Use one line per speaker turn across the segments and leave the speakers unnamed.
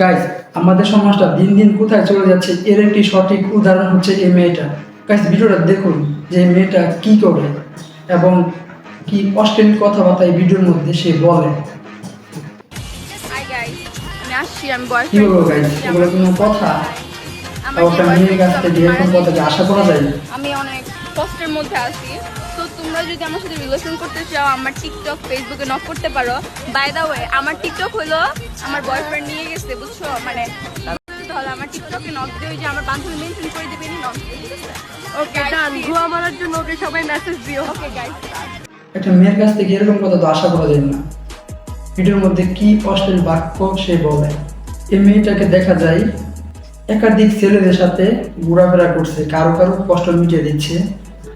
Guys আমাদের সমাজটা দিন দিন কোথায় চলে যাচ্ছে এর একটি সঠিক উদাহরণ হচ্ছে এই মেয়েটা। গাইজ ভিডিওটা দেখুন যে মেয়েটা কি করে এবং কি অশ্লীল কথাবার্তা এই ভিডিওর মধ্যে সে বলে। কি বলব গাইজ এগুলো কোনো কথা?
আমার
তাও
যে
একটা মেয়ের কাছ থেকে এরকম কথা কি আশা করা যায়
আমি অনেক কষ্টের মধ্যে আছি। তো তোমরা যদি আমার সাথে রিলেশন করতে চাও আমার টিকটক ফেসবুকে নক করতে পারো। বাই দা ওয়ে আমার টিকটক হলো আমার বয়ফ্রেন্ড নিয়ে গেছে বুঝছ? মানে তাহলে আমার টিকটকে নক দিয়ে যে আমার বান্ধবী মেনশন করে দিবে নক
ওকে ডান গুয়া মারার জন্য ওকে সবাই মেসেজ দিও।
ওকে গাইস
একটা মেয়ের কাছ থেকে এরকম কথা তো আশা করা যায় না। ভিডিওর মধ্যে কি অশ্লীল বাক্য সে বলে? এই মেয়েটাকে দেখা যায় একাধিক ছেলেদের সাথে ঘোরাফেরা করছে, কারও কারও কষ্ট মিটিয়ে দিচ্ছে,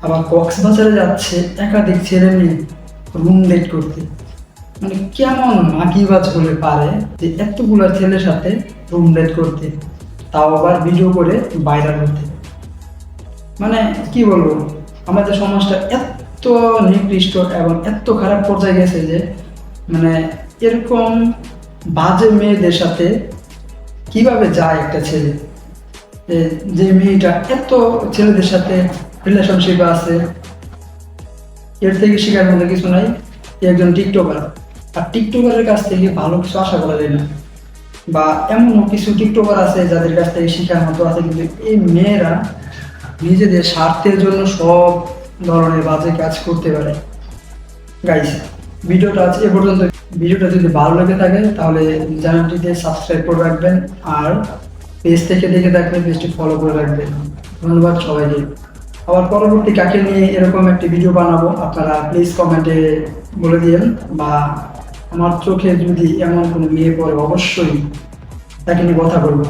আবার কক্সবাজারে যাচ্ছে একাধিক ছেলে নিয়ে রুম ডেট করতে। মানে কেমন মাকিবাজ হলে পারে যে এতগুলা ছেলের সাথে রুম ডেট করতে, তাও আবার ভিডিও করে ভাইরাল হতে। মানে কি বলব, আমাদের সমাজটা এত নিকৃষ্ট এবং এত খারাপ পর্যায়ে গেছে যে মানে এরকম বাজে মেয়েদের সাথে কীভাবে যায় একটা ছেলে? যে- মেয়েটা এত ছেলেদের সাথে রিলেশনশিপ আছে, এর থেকে শেখার মধ্যে কিছু নাই একজন টিকটকার আর টিকটকারের কাছ থেকে ভালো কিছু আশা করা যায় না। বা এমনও কিছু টিকটকার আছে যাদের কাছ থেকে শেখার মতো আছে, কিন্তু এই মেয়েরা নিজেদের স্বার্থের জন্য সব ধরনের বাজে কাজ করতে পারে। গাইস ভিডিওটা আজ এ পর্যন্ত ভিডিওটা যদি ভালো লেগে থাকে, তাহলে চ্যানেলটিতে সাবস্ক্রাইব করে রাখবেন আর পেজ থেকে দেখে থাকলে পেজটি ফলো করে রাখবেন। ধন্যবাদ সবাইকে। আবার পরবর্তী কাকে নিয়ে এরকম একটি ভিডিও বানাবো, আপনারা প্লিজ কমেন্টে বলে দিন বা আমার চোখে যদি এমন কোনো মেয়ে পড়ে, অবশ্যই তাকে নিয়ে কথা বলব।